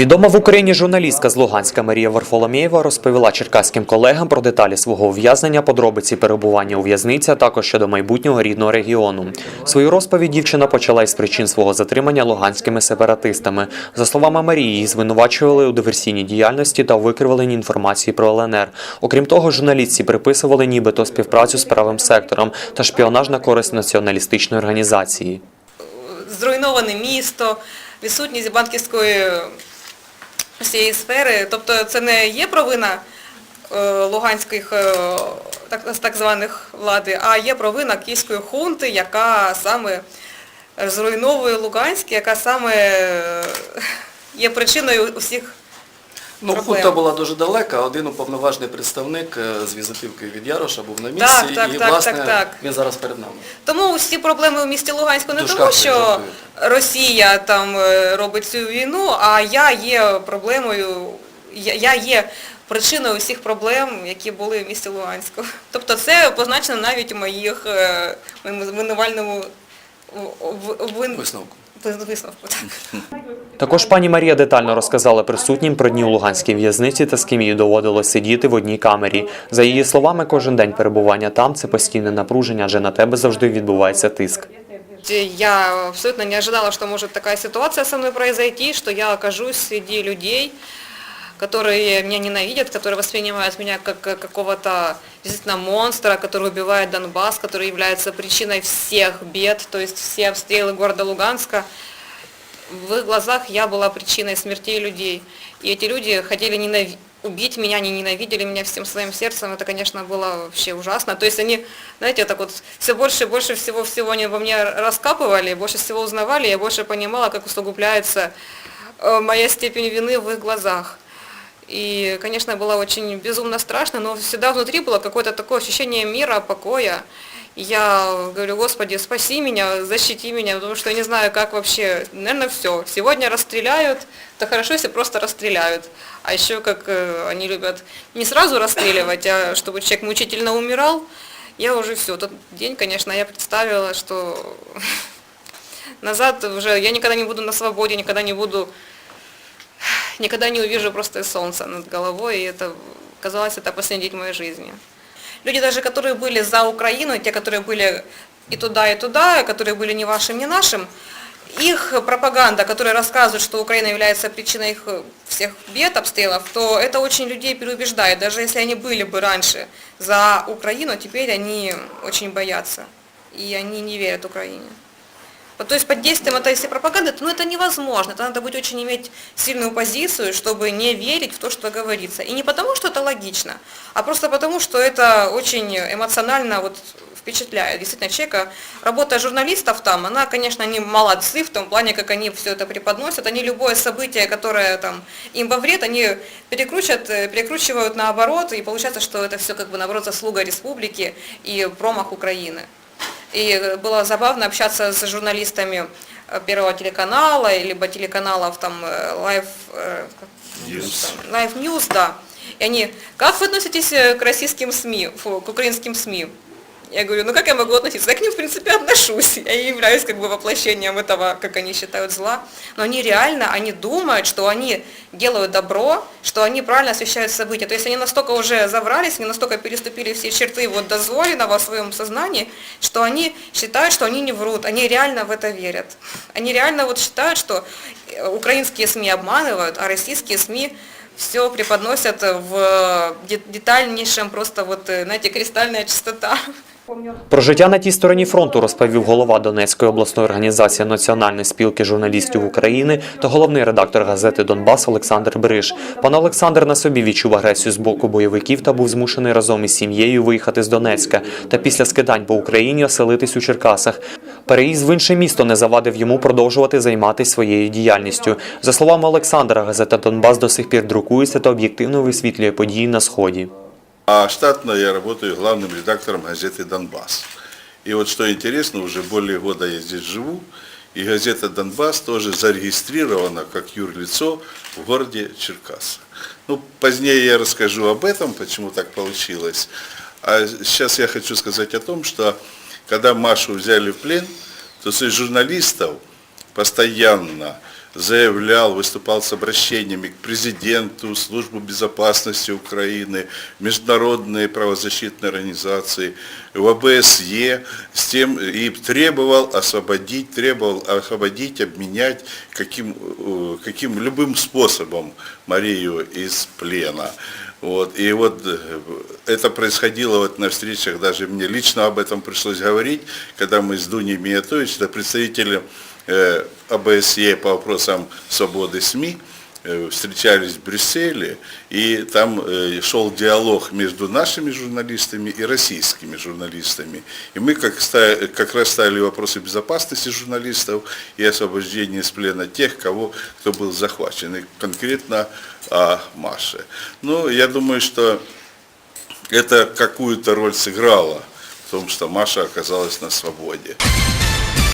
Відома в Україні журналістка з Луганська Марія Варфоломєєва розповіла черкаським колегам про деталі свого ув'язнення, подробиці перебування у в'язниці, а також щодо майбутнього рідного регіону. Свою розповідь дівчина почала із причин свого затримання луганськими сепаратистами. За словами Марії, її звинувачували у диверсійній діяльності та у викривленні інформації про ЛНР. Окрім того, журналістці приписували нібито співпрацю з правим сектором та шпіонаж на користь націоналістичної організації. зруйноване місто, відсутність банківської всієї сфери. Тобто це не є провина е, луганських е, так, так званих влади, а є провина київської хунти, яка саме зруйновує Луганськ, яка саме е, є причиною усіх Ну, проблем. хунта була дуже далека. Один уповноважений представник е, з візитівки від Яроша був на місці. Так, так, і, так, власне, так, так. він зараз перед нами. Тому всі проблеми в місті Луганську не Дужках тому, що жартують. Росія там е, робить цю війну, а я є проблемою, я, є причиною всіх проблем, які були в місті Луганську. Тобто це позначено навіть у моїх е, винувальному в- в- вин- Висновку. Висновку. Так. Також пані Марія детально розказала присутнім про дні у Луганській в'язниці та з ким їй доводилось сидіти в одній камері. За її словами, кожен день перебування там це постійне напруження, адже на тебе завжди відбувається тиск. Я абсолютно не ожидала, что может такая ситуация со мной произойти, что я окажусь среди людей, которые меня ненавидят, которые воспринимают меня как э, какого-то действительно монстра, который убивает Донбасс, который является причиной всех бед, то есть все обстрелы города Луганска. В их глазах я была причиной смертей людей. И эти люди хотели ненави- убить меня, они ненавидели меня всем своим сердцем. Это, конечно, было вообще ужасно. То есть они, знаете, так вот все больше и больше всего-всего они во мне раскапывали, больше всего узнавали, я больше понимала, как усугубляется э, моя степень вины в их глазах. И, конечно, было очень безумно страшно, но всегда внутри было какое-то такое ощущение мира, покоя. И Я говорю, Господи, спаси меня, защити меня, потому что я не знаю, как вообще, наверное, все. Сегодня расстреляют, то хорошо, если просто расстреляют. А еще, как э, они любят, не сразу расстреливать, а чтобы человек мучительно умирал, я уже все. Тот день, конечно, я представила, что назад уже я никогда не буду на свободе, никогда не буду никогда не увижу просто солнца над головой, и это казалось, это последний день моей жизни. Люди даже, которые были за Украину, те, которые были и туда, и туда, которые были не вашим, не нашим, их пропаганда, которая рассказывает, что Украина является причиной их всех бед, обстрелов, то это очень людей переубеждает. Даже если они были бы раньше за Украину, теперь они очень боятся. И они не верят Украине. То есть под действием этой всей пропаганды, ну это невозможно. Это надо быть очень иметь сильную позицию, чтобы не верить в то, что говорится. И не потому, что это логично, а просто потому, что это очень эмоционально вот впечатляет. Действительно, человека, работа журналистов там, она, конечно, они молодцы в том плане, как они все это преподносят. Они любое событие, которое там им во вред, они перекручивают, э, перекручивают наоборот, и получается, что это все как бы наоборот заслуга республики и промах Украины. И э, было забавно общаться с журналистами э, Первого телеканала, либо телеканалов там Live, э, там, Live News, да. И они, как вы относитесь к российским СМИ, фу, к украинским СМИ? Я говорю, ну как я могу относиться? Я к ним, в принципе, отношусь. Я и являюсь как бы воплощением этого, как они считают, зла. Но они реально, они думают, что они делают добро, что они правильно освещают события. То есть они настолько уже заврались, они настолько переступили все черты вот дозволенного в своем сознании, что они считают, что они не врут. Они реально в это верят. Они реально вот считают, что э, украинские СМИ обманывают, а российские СМИ все преподносят в де- детальнейшем, просто вот, э, знаете, кристальная чистота. Про життя на тій стороні фронту розповів голова Донецької обласної організації Національної спілки журналістів України та головний редактор газети Донбас Олександр Бриш. Пан Олександр на собі відчув агресію з боку бойовиків та був змушений разом із сім'єю виїхати з Донецька та після скидань по Україні оселитись у Черкасах. Переїзд в інше місто не завадив йому продовжувати займатися своєю діяльністю. За словами Олександра, газета Донбас до сих пір друкується та об'єктивно висвітлює події на сході. А штатно я работаю главным редактором газеты «Донбасс». И вот что интересно, уже более года я здесь живу, и газета «Донбасс» тоже зарегистрирована как юрлицо в городе Черкассы. Ну, позднее я расскажу об этом, почему так получилось. А сейчас я хочу сказать о том, что когда Машу взяли в плен, то среди журналистов постоянно заявлял, выступал с обращениями к президенту, Службу безопасности Украины, международные правозащитные организации, в ОБСЕ, с тем и требовал освободить, требовал освободить, обменять каким, э, каким любым способом Марию из плена. Вот, и вот э, это происходило вот на встречах, даже мне лично об этом пришлось говорить, когда мы с Дуней Миятович, это представители э, ОБСЕ по вопросам свободы СМИ, э, встречались в Брюсселе, и там э, шел диалог между нашими журналистами и российскими журналистами. И мы как, как раз ставили вопросы безопасности журналистов и освобождения из плена тех, кого, кто был захвачен, и конкретно о Маше. Ну, я думаю, что это какую-то роль сыграло в том, что Маша оказалась на свободе.